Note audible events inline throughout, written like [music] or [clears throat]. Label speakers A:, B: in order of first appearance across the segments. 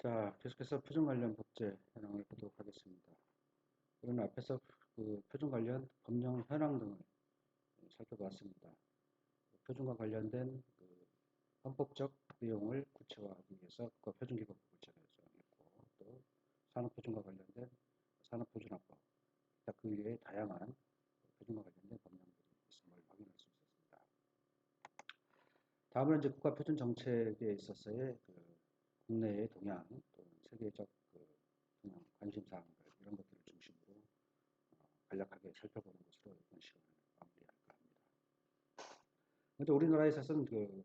A: 자, 계속해서 표준 관련 법제 현황을 보도록 하겠습니다. 오늘 앞에서 그 표준 관련 법령 현황 등을 살펴봤습니다. 표준과 관련된 그 헌법적 내용을 구체화하기 위해서 국가 표준기본법을 제정했고 또 산업표준과 관련된 산업표준화법, 그 외에 다양한 표준과 관련된 법령들이 있음을 확인할 수 있었습니다. 다음은 이제 국가 표준 정책에 있어서의 그 국내의 동향 또는 세계적 그 동향, 관심사항들 이런 것들을 중심으로 어, 간략하게 살펴보는 것으로 이번 시간을 마무리할까 합니다. 먼저 우리나라에 있어서는 그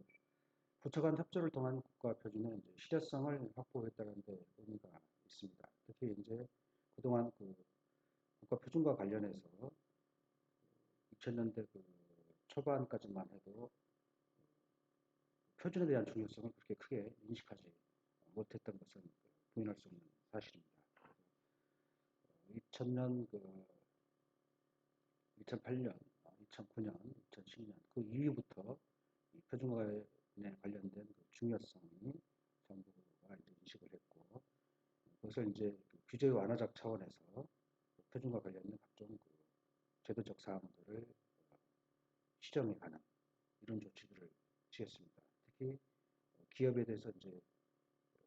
A: 부처 간 협조를 통한 국가 표준의 이제 실효성을 확보했다는 데 의미가 있습니다. 특히 이제 그동안 그 국가 표준과 관련해서 2000년대 그 초반까지만 해도 표준에 대한 중요성을 그렇게 크게 인식하지 못했던 것은 부인할 수 없는 사실입니다. 2000년 그 2008년, 2009년, 2010년 그 이후부터 표준화에 관련된 그 중요성이 정부가 이제 인식을 했고 그것을 이제 그 규제 완화적 차원에서 표준과 관련된 각종 그 제도적 사항들을 시정해 가는 이런 조치들을 취했습니다. 특히 기업에 대해서 이제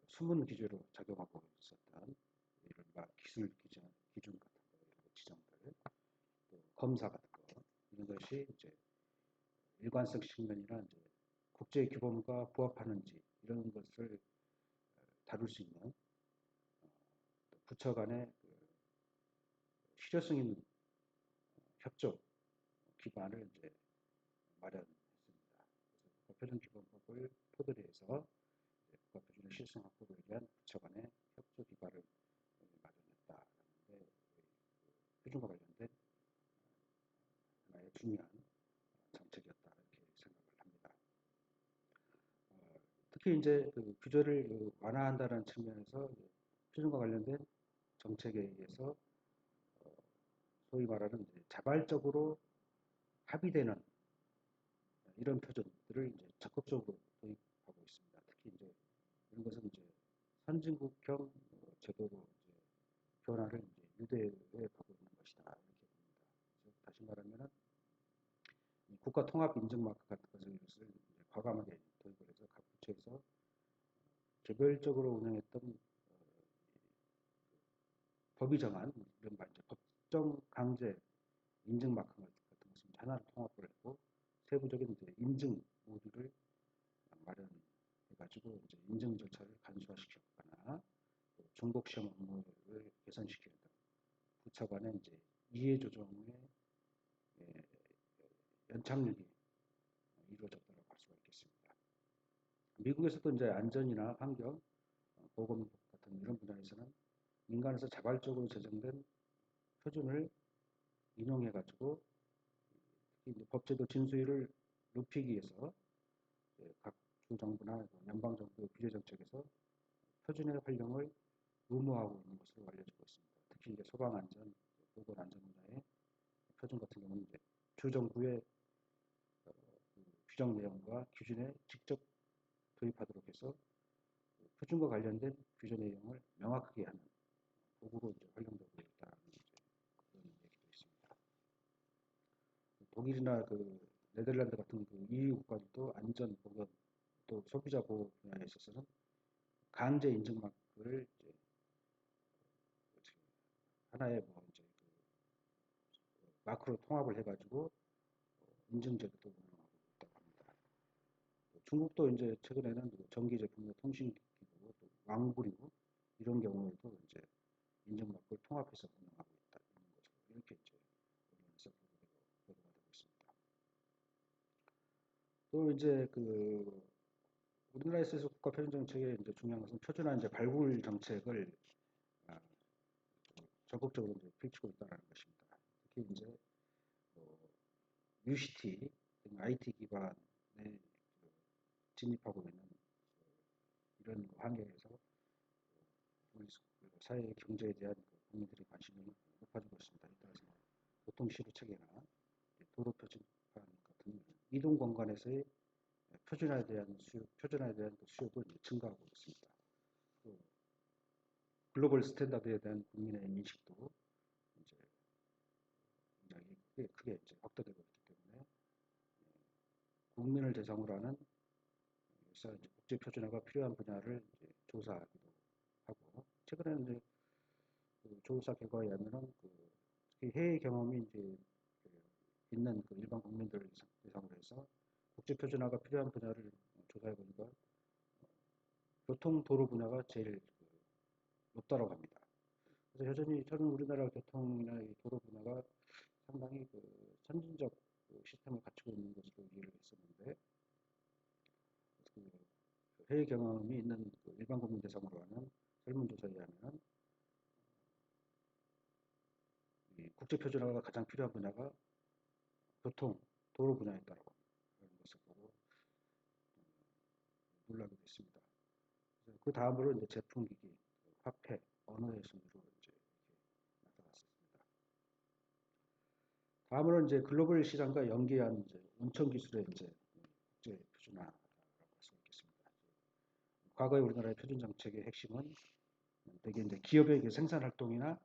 A: 숨은 기준으로 작용하고 있었던 이른바 기술 기준, 기준 같은 거, 이런 지정들, 또 검사 같은 거, 이런 것이 이제 일관성 측면이나 이제 국제 규범과 부합하는지 이런 것을 다룰 수 있는 어, 부처 간의 그 실효성 있는 협조 기반을 이제 마련했습니다. 그래서 표준기본법을 토대로 해서 실성 확보를 위한 부처 간의 협조 기반을 마련했다는데 그 표준과 관련된 하나의 중요한 정책이었다 이렇게 생각을 합니다. 어, 특히 이제 그 규제를 그 완화한다는 측면에서 표준과 관련된 정책에 의해서 어, 소위 말하는 자발적으로 합의되는 이런 표준들을 이제 적극적으로 도입하고 있습니다. 특히 이제 이런 것은 이제 선진국형 제도로 이제 변화를 이제 유대에 가고 있는 것이다 이렇게 봅니다. 다시 말하면은 국가 통합 인증 마크 같은 것을 과감하게 도입을 해서 각 부처에서 개별적으로 운영했던 어, 법이 정한 말 이제 법정 강제 인증 마크 같은 것을 하나로 통합을 했고 세부적인 이제 인증 모듈을 마련 해가지고 이제 인증 절차를 간소화시켰거나 중복 시험 업무를 개선시키는 등 부처 간의 이제 이해 조정의 예, 연착륙이 이루어졌다고 할 수가 있겠습니다. 미국에서도 이제 안전이나 환경, 보건 같은 이런 분야에서는 민간에서 자발적으로 제정된 표준을 인용해가지고 법제도 진수율을 높이기 위해서 각 중정부나 연방정부 규제정책에서 표준의 활용을 의무화하고 있는 것으로 알려지고 있습니다. 특히 이제 소방안전, 보건안전 분야의 표준 같은 경우는 이제 주정부의 어, 그 규정 내용과 기준에 직접 도입하도록 해서 표준과 관련된 규제 내용을 명확하게 하는 도구로 이제 활용되고 있다는 그런 얘기도 있습니다. 독일이나 그 네덜란드 같은 그 EU 국가들도 안전 보건 또 소비자 보호 분야에 있어서는 강제 인증 마크를 이제 하나의 뭐 이제 그 마크로 통합을 해가지고 인증 제도도 운영하고 있다고 합니다. 중국도 이제 최근에는 그 전기 제품의 통신기구, 또 왕구리구 이런 경우에도 이제 인증 마크를 통합해서 운영하고 있다 있는 것으로 이렇게 이제 언론에서 보도가 되고 있습니다. 또 이제 그 우리나라에서 국가 표준 정책의 이제 중요한 것은 표준화 이제 발굴 정책을 아, 적극적으로 이제 펼치고 있다는 것입니다. 특히 이제 뭐 UCT 등 IT 기반에 그 진입하고 있는 이런 환경에서 우리 사회 경제에 대한 그 국민들의 관심이 높아지고 있습니다. 따라서 교통시로 체계나 도로 표준판 같은 이동 공간에서의 표준화에 대한 수요, 표준화에 대한 그 수요도 증가하고 있습니다. 또 글로벌 스탠다드에 대한 국민의 인식도 이제 굉장히 크게, 크게 이제 확대되고 있기 때문에 예, 국민을 대상으로 하는 국제 표준화가 필요한 분야를 이제 조사하기도 하고 최근에는 이제 그 조사 결과에 의하면은 그 해외 경험이 이제 그 있는 그 일반 국민들 대상으로 해서 국제 표준화가 필요한 분야를 조사해 보니까 교통 도로 분야가 제일 그 높다고 합니다. 그래서 여전히 저는 우리나라 교통이나 이 도로 분야가 상당히 그 선진적 그 시스템을 갖추고 있는 것으로 이해를 했었는데 그 해외 경험이 있는 그 일반 국민 대상으로 하는 설문조사에 의하면 이 국제 표준화가 가장 필요한 분야가 교통, 도로 분야에 있다라고 보고 놀라게 됐습니다. 그 다음으로 이제 제품기기, 화폐, 언어의 순위로 이제 나타났습니다. 다음으로 이제 글로벌 시장과 연계한 이제 운천 기술의 이제 국제 표준화라고 할 수 있겠습니다. 과거에 우리나라의 표준 정책의 핵심은 대개 이제 기업의 그 생산 활동이나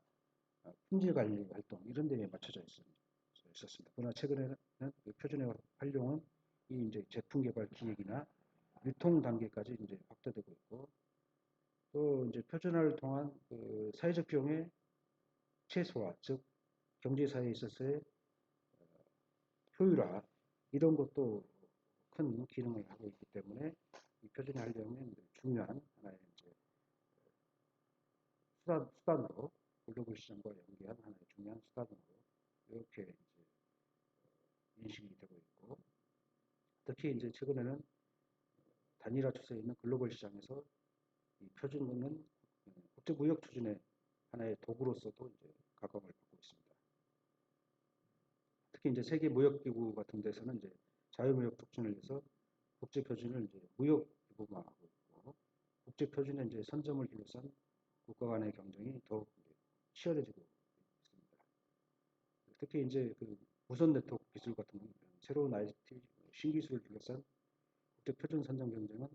A: 품질 관리 활동 이런 데에 맞춰져 있었습니다. 그러나 최근에는 그 표준의 활용은 이 이제 제품 개발 기획이나 유통 단계까지 이제 확대되고 있고 또 이제 표준화를 통한 그 사회적 비용의 최소화, 즉 경제 사회에 있어서의 어, 효율화 이런 것도 큰 기능을 하고 있기 때문에 이 표준화 활용은 중요한 하나의 이제 수단, 수단으로 글로벌 시장과 연계한 하나의 중요한 수단으로 이렇게 이제 어, 인식이 되고 있고 특히 이제 최근에는 단일화 추세에 있는 글로벌 시장에서 이 표준은 국제 무역 추진의 하나의 도구로서도 이제 각광을 받고 있습니다. 특히 이제 세계 무역 기구 같은 데서는 이제 자유무역 촉진을 위해서 국제 표준을 이제 무역 기구화하고 있고 국제 표준의 이제 선점을 비롯한 국가 간의 경쟁이 더욱 치열해지고 있습니다. 특히 이제 그 무선 네트워크 기술 같은 새로운 ICT 신기술을 둘러싼 국제 표준 선정 경쟁은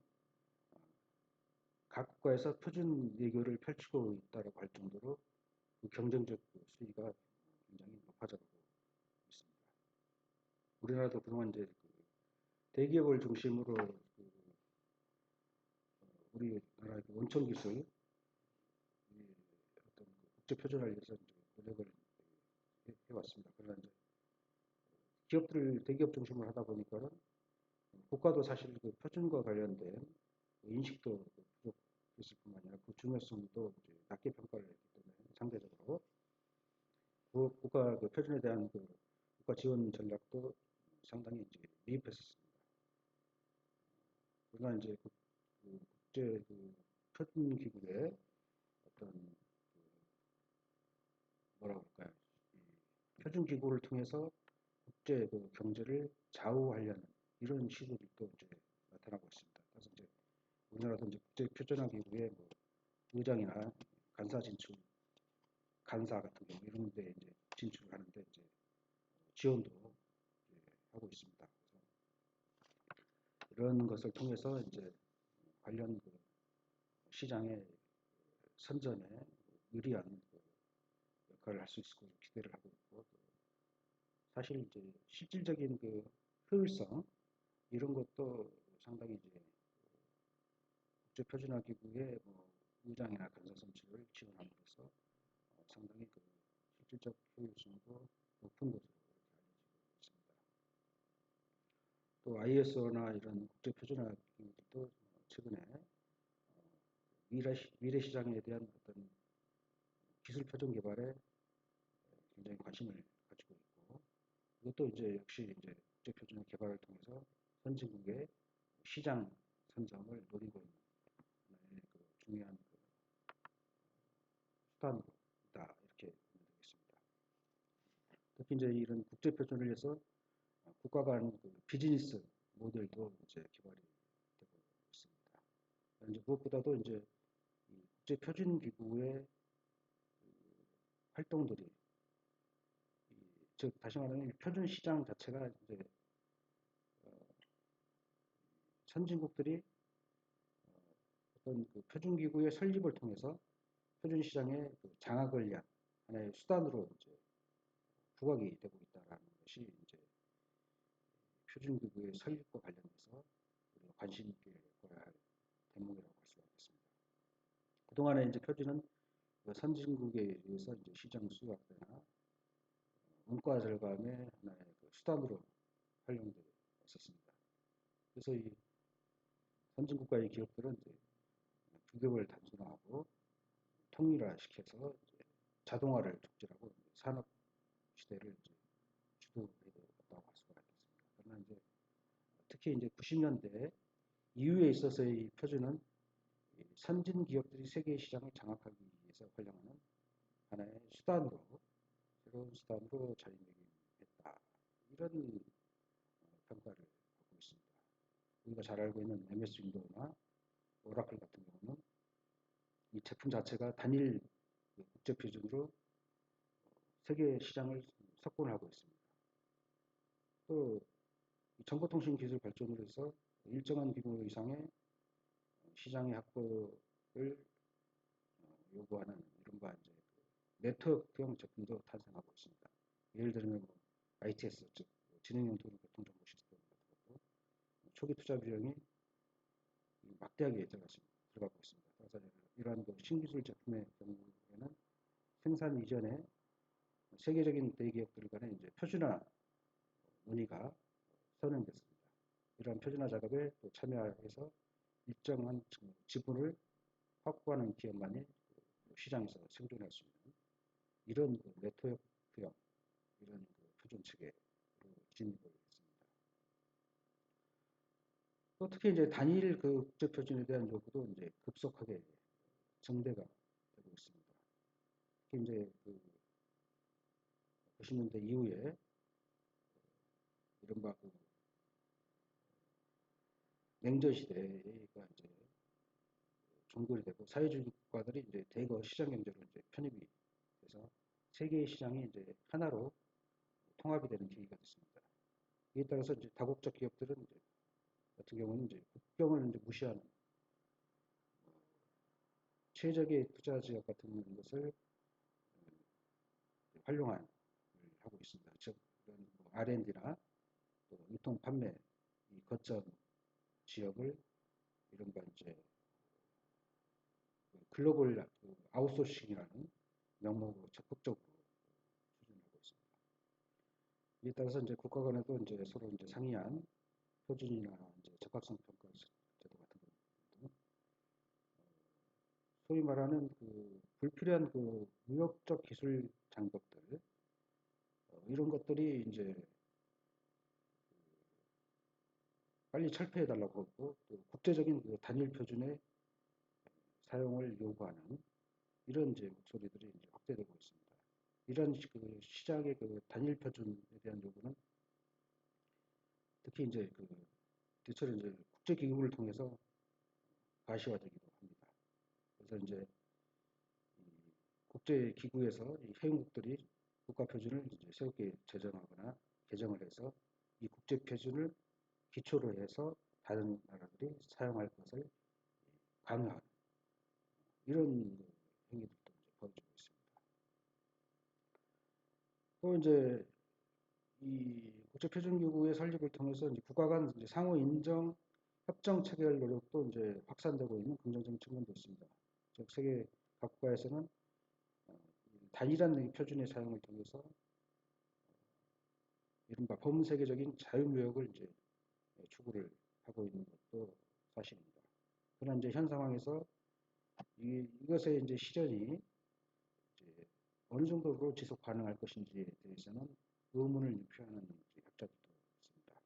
A: 각 국가에서 표준 외교를 펼치고 있다고 할 정도로 그 경쟁적 수위가 굉장히 높아져가고 있습니다. 우리나라도 그동안 이제 그 대기업을 중심으로 그 어, 우리나라 그 원천 기술 어떤 그 국제 표준화를 위해서 노력을 해왔습니다. 그러나 이제 기업들 대기업 중심으로 하다 보니까는 국가도 사실 그 표준과 관련된 그 인식도 부족 있을 뿐만 아니라 그 중요성도 이제 낮게 평가를 했기 때문에 상대적으로 그 국가 그 표준에 대한 그 국가 지원 전략도 상당히 이제 미흡했었습니다. 그러나 이제 그, 그 국제 그 표준 기구의 어떤 그 뭐라 그럴까요? 표준 기구를 통해서 국제 그 경제를 좌우하려는 이런 시도들이 또 이제 나타나고 있습니다. 그래서 이제 우리나라도 이제 국제 표준화 기구의 뭐 의장이나 간사 진출, 간사 같은 경우 이런 데 이제 진출을 하는데 이제 지원도 이제 하고 있습니다. 이런 것을 통해서 이제 관련 그 시장의 선전에 유리한 그 역할을 할 수 있을 것으로 기대를 하고 있고 사실 이제 실질적인 그 효율성 이런 것도 상당히 이제 국제 표준화 기구의 뭐 의장이나 간사 선출을 지원함으로써 어, 상당히 그 실질적 효율성도 높은 것으로 알려지고 있습니다. 또 ISO나 이런 국제 표준화 기구들도 최근에 어, 미래, 미래 시장에 대한 어떤 기술 표준 개발에 굉장히 관심을 이것도 이제 역시 이제 국제표준 개발을 통해서 선진국의 시장 선점을 노리고 있는 중요한 그 수단이다 이렇게 보면 되겠습니다. 특히 이제 이런 국제 표준을 위해서 국가 간 그 비즈니스 모델도 이제 개발이 되고 있습니다. 이제 무엇보다도 이제 국제 표준 기구의 그 활동들이 즉 다시 말하면 표준 시장 자체가 이제 어, 선진국들이 어떤 그 표준 기구의 설립을 통해서 표준 시장의 그 장악을 위한 하나의 수단으로 이제 부각이 되고 있다라는 것이 이제 표준 기구의 설립과 관련해서 우리가 관심 있게 봐야 할 대목이라고 할 수가 있겠습니다. 그동안에 이제 표준은 그 선진국에 의해서 이제 시장 수확되나 원가 절감의 하나의 그 수단으로 활용되고 있었습니다. 그래서 이 선진국가의 기업들은 이제 규격을 단순화하고 통일화시켜서 자동화를 촉진하고 산업 시대를 주도해왔다고 할 수가 있겠습니다. 그러나 이제 특히 이제 90년대 이후에 있어서의 표준은 선진 기업들이 세계 시장을 장악하기 위해서 활용하는 하나의 수단으로 새로운 수단으로 자리매김했다 이런 어, 평가를 받고 있습니다. 우리가 잘 알고 있는 MS 윈도우나 오라클 같은 경우는 이 제품 자체가 단일 그 국제 표준으로 세계 시장을 석권을 하고 있습니다. 또 정보통신 기술 발전으로 해서 일정한 규모 이상의 시장의 확보를 어, 요구하는 이른바 이제 그 네트워크형 제품도 탄생하고 있습니다. 예를 들면 뭐 ITS 즉 지능형 도로 교통정보 시스템 같은 것도 초기 투자 비용이 막대하게 들어가고 있습니다. 그래서 이러한 그 신기술 제품의 경우에는 생산 이전에 세계적인 대기업들 간의 이제 표준화 논의가 선언됐습니다. 이러한 표준화 작업에 또 참여해서 일정한 지분을 확보하는 기업만이 시장에서 생존할 수 있는 이런 그 네트워크 형 이런 그 표준 체계로 진입을 했습니다. 또 특히 이제 단일 그 국제 표준에 대한 요구도 이제 급속하게 증대가 되고 있습니다. 특히 이제 그 90년대 이후에 이른바 그 냉전 시대가 이제 종결이 되고 사회주의 국가들이 이제 대거 시장 경제로 이제 편입이 돼서 세계의 시장이 이제 하나로 통합이 되는 계기가 됐습니다. 이에 따라서 이제 다국적 기업들은 이제 같은 경우는 이제 국경을 이제 무시하는 최적의 투자 지역 같은 것을 활용한 하고 있습니다. 즉 이런 뭐 R&D나 또 유통 판매 이 거점 지역을 이른바 이제 그 글로벌 그 아웃소싱이라는 명목으로 적극적으로 추진하고 있습니다. 이에 따라서 이제 국가 간에도 이제 서로 이제 상이한 표준이나 이제 적합성 평가 제도 같은 것도 소위 말하는 그 불필요한 그 무역적 기술 장벽들 어, 이런 것들이 이제 빨리 철폐해 달라고 하고 또 국제적인 그 단일 표준의 사용을 요구하는 이런 이제 목소리들이 이제 확대되고 있습니다. 이런 그 시장의 그 단일 표준에 대한 요구는 특히 이제 그 대체로 이제 국제 기구를 통해서 가시화되기도 합니다. 그래서 이제 국제 기구에서 회원국들이 국가 표준을 이제 새롭게 제정하거나 개정을 해서 이 국제 표준을 기초로 해서 다른 나라들이 사용할 것을 강요하는 이런 행위들도 이제 벌어지고 있습니다. 또 이제 이 국제표준기구의 설립을 통해서 이제 국가 간 이제 상호 인정 협정 체결 노력도 이제 확산되고 있는 긍정적인 측면도 있습니다. 즉 세계 각 국가에서는 어, 단일한 표준의 사용을 통해서 이른바 범세계적인 자유무역을 이제 추구를 하고 있는 것도 사실입니다. 그러나 이제 현 상황에서 이, 이것의 이제 실현이 이제 어느 정도로 지속 가능할 것인지에 대해서는 의문을 표하는 학자들도 있습니다.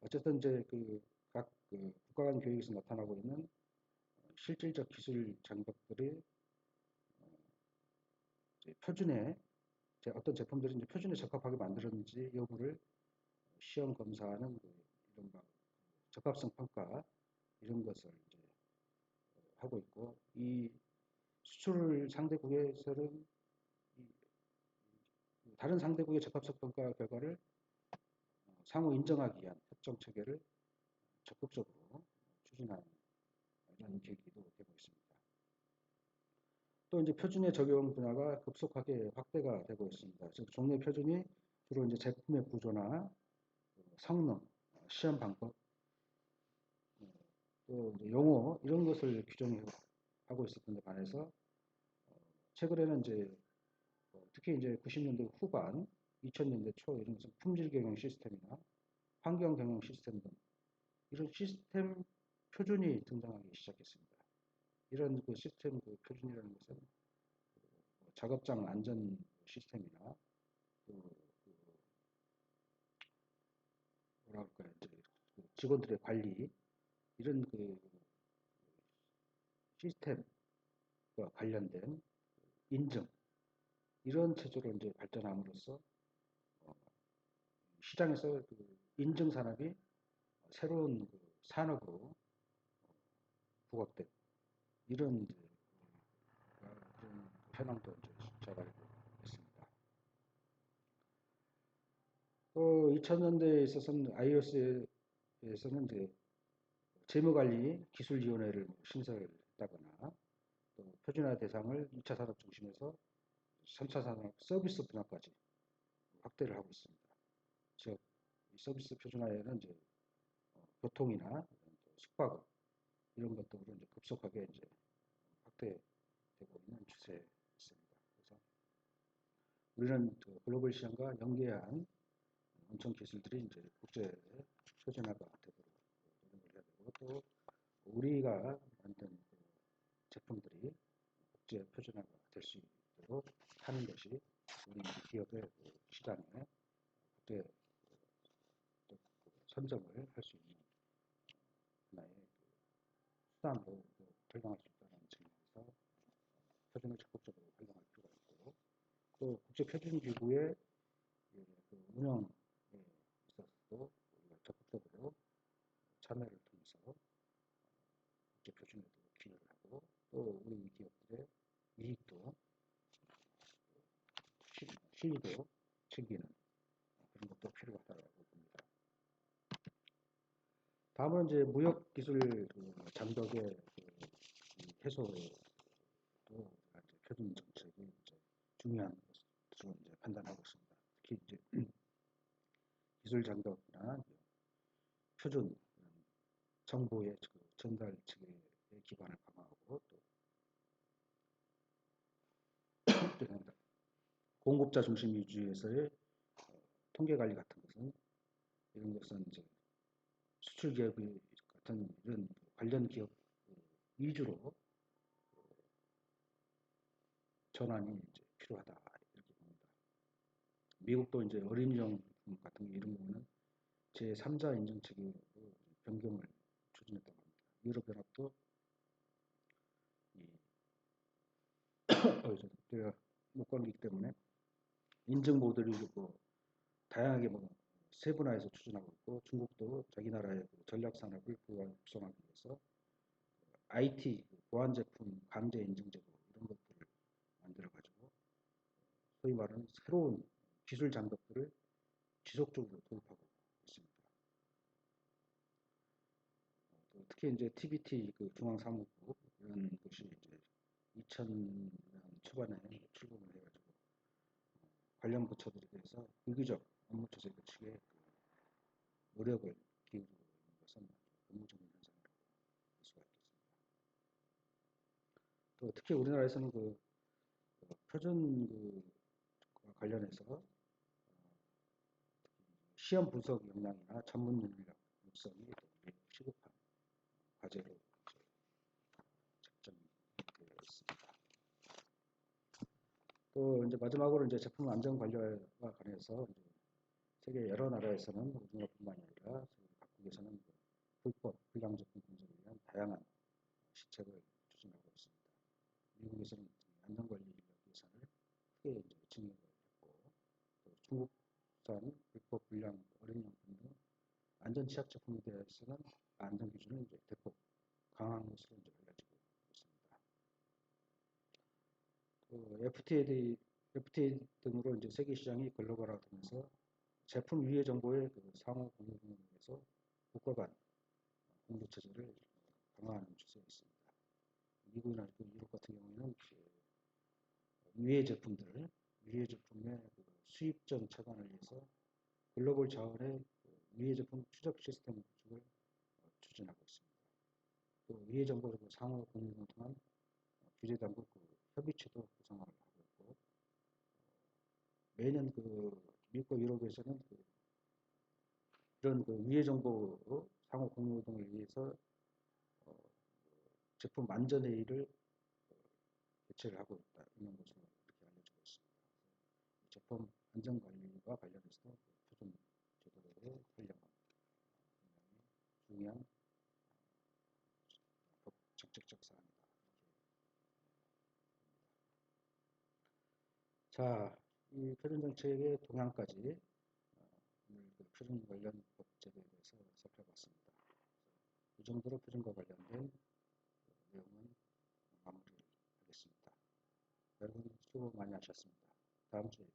A: 어쨌든 이제 그각 그 국가 간 교육에서 나타나고 있는 실질적 기술 장벽들이 어, 표준에 어떤 제품들이 이제 표준에 적합하게 만들었는지 여부를 시험 검사하는 그 이른바 적합성 평가 이런 것을 하고 있고 이 수출 상대국에서는 다른 상대국의 적합성 평가 결과를 상호 인정하기 위한 협정 체계를 적극적으로 추진하는 이런 계기도 되고 있습니다. 또 이제 표준의 적용 분야가 급속하게 확대가 되고 있습니다. 즉 종래 표준이 주로 이제 제품의 구조나 성능, 시험 방법, 또 용어 이런 것을 규정하고 있었던 데 반해서 어, 최근에는 이제 어, 특히 이제 90년대 후반, 2000년대 초 이런 것은 품질 경영 시스템이나 환경 경영 시스템 등 이런 시스템 표준이 등장하기 시작했습니다. 이런 그 시스템 그 표준이라는 것은 그 작업장 안전 시스템이나 또그 뭐라 그럴까요? 이제 그 직원들의 관리 이런 그 시스템과 관련된 인증 이런 체제로 이제 발전함으로써 어, 시장에서 그 인증 산업이 새로운 그 산업으로 부각된 이런 이제 그런 현황도 이제 알고 있습니다. 또 2000년대에 있어서는 iOS에서는 이제 재무관리 기술위원회를 신설했다거나 또 표준화 대상을 2차 산업 중심에서 3차 산업 서비스 분야까지 확대를 하고 있습니다. 즉, 서비스 표준화에는 이제 어, 교통이나 숙박업 이런 것들로 이제 급속하게 이제 확대되고 있는 추세에 있습니다. 그래서 우리는 그 글로벌 시장과 연계한 원천 기술들이 이제 국제 표준화가 되고 또 우리가 만든 그 제품들이 국제 표준화가 될 수 있도록 하는 것이 우리 기업의 그 시장에 국제 그 선점을 할 수 있는 하나의 그 수단으로 활용할 수 있다는 측면에서 표준을 적극적으로 활용할 필요가 있고 또 국제 표준 기구의 그 운영에 있어서도 우리가 적극적으로 참여를 통해서 국제 표준에도 기여를 하고 또 기업들의 이익도 실리도 챙기는 그런 것도 필요하다고 봅니다. 다음은 이제 무역 기술 그 장벽의 그 해소도 이제 표준 정책이 이제 중요한 것으로 이제 판단하고 있습니다. 특히 이제 [clears throat] 기술 장벽이나 표준 정보의 그 전달 측의 기반을 강화하고 또 공급자 중심 위주에서의 어, 통계 관리 같은 것은 이런 것은 이제 수출 기업이 같은 이런 관련 기업 위주로 전환이 이제 필요하다 이렇게 봅니다. 미국도 이제 어린이용품 같은 이런 부분은 제3자 인증 체계로 변경을 추진했다고 합니다. 유럽연합도 이 [coughs] 어, 제가 못 관계이기 때문에 인증 모델을 뭐 다양하게 뭐 세분화해서 추진하고 있고 중국도 자기 나라의 그 전략 산업을 구성하기 위해서 IT 보안 제품 강제 인증 제도 이런 것들을 만들어 가지고 소위 말하는 새로운 기술 장벽들을 지속적으로 도입하고 있습니다. 특히 이제 TBT 그 중앙 사무국 이런 것이 이제 2000년 초반에 출범을 해가지고 관련 부처들에 대해서 유기적 업무 조세 그 노력을 기울이고 있는 것은 업무적인 현상이라고 볼 수가 있겠습니다. 또 특히 우리나라에서는 그 표준 그 관련해서 어, 시험 분석 역량이나 전문 인력 육성이 시급한 과제로 책정되어 있습니다. 또 이제 마지막으로 이제 제품 안전 관리와 관해서 세계 여러 나라에서는 우리나라뿐만 아니라 각국에서는 그 불법 불량 제품 분석을 위한 다양한 시책을 추진하고 있습니다. 미국에서는 안전 관리 인력 예산을 크게 이제 증액을 했고 또 중국산 불법 불량 어린이용품 등 안전 취약 제품에 대해서는 안전 기준을 이제 대폭 강화한 것으로 이제 알려지고 있습니다. 그 FTA, FTA 등으로 이제 세계 시장이 글로벌화되면서 제품 위해 정보의 그 상호 공유를 위해서 국가 간 공조 체제를 강화하는 추세가 있습니다. 미국이나 그 유럽 같은 경우에는 그 위해 제품들, 위해 제품의 그 수입점 차관을 위해서 글로벌 자원의 그 위해 제품 추적 시스템 구축을 어, 추진하고 있습니다. 또 위해 정보 상호 공유를 통한 어, 규제 당국 그 협의체도 구성을 하고 있고 어, 매년 그 미국과 유럽에서는 그 이런 그 위해 정보 상호 공유 등을 위해서 어, 제품 안전 회의를 어, 개최를 하고 있다 있는 것으로 이렇게 알려지고 있습니다. 제품 안전 관리와 관련해서도 표준 제도를 굉장히 중요한 법 적극적 사항이다. 이렇게 자, 이 표준 정책의 동향까지 어, 오늘 그 표준 관련 법 제도에 대해서 살펴봤습니다. 이 정도로 표준과 관련된 그 내용은 마무리를 하겠습니다. 여러분 수고 많이 하셨습니다. 다음 주에